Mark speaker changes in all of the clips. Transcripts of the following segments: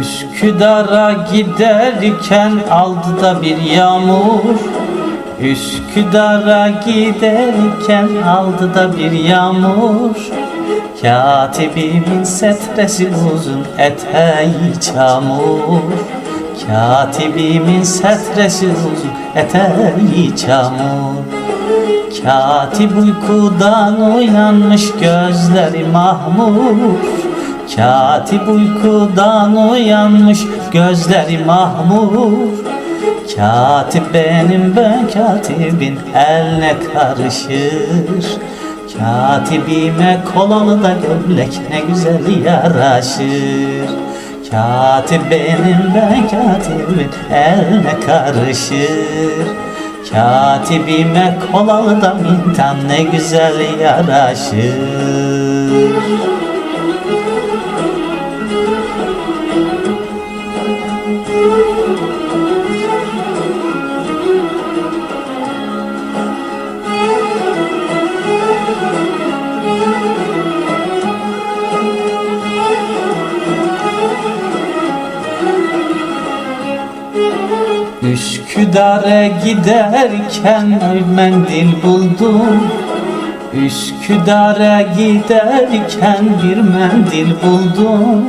Speaker 1: Üsküdar'a giderken aldı da bir yağmur Üsküdar'a giderken aldı da bir yağmur. Katibimin setresi uzun eteği çamur. Katibimin setresi uzun eteği çamur. Katip uykudan uyanmış gözleri mahmur. Katip uykudan uyanmış gözleri mahmur Katip benim ben katibin eline karışır? Katibime kolalı da gömlek ne güzel yaraşır. Katip benim ben katibin eline karışır? Katibime kolalı da mintan ne güzel yaraşır Üsküdar'a giderken mendil buldum. Üsküdar'a giderken bir mendil buldum.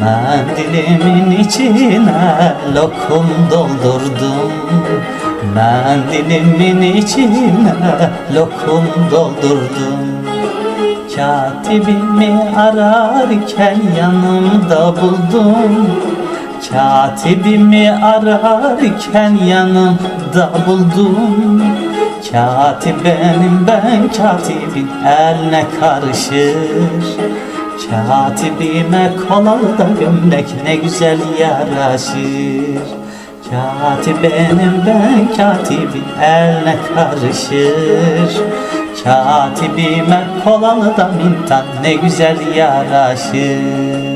Speaker 1: Mendilimin içine lokum doldurdum. Mendilimin içine lokum doldurdum Katibimi ararken yanımda buldum. Katibimi ararken yanımda buldum. Katip benim ben katibin eline karışır. Katibime kolalı da gömlek ne güzel yaraşır. Katip benim ben katibin eline karışır Katibime kolalı da mintan ne güzel yaraşır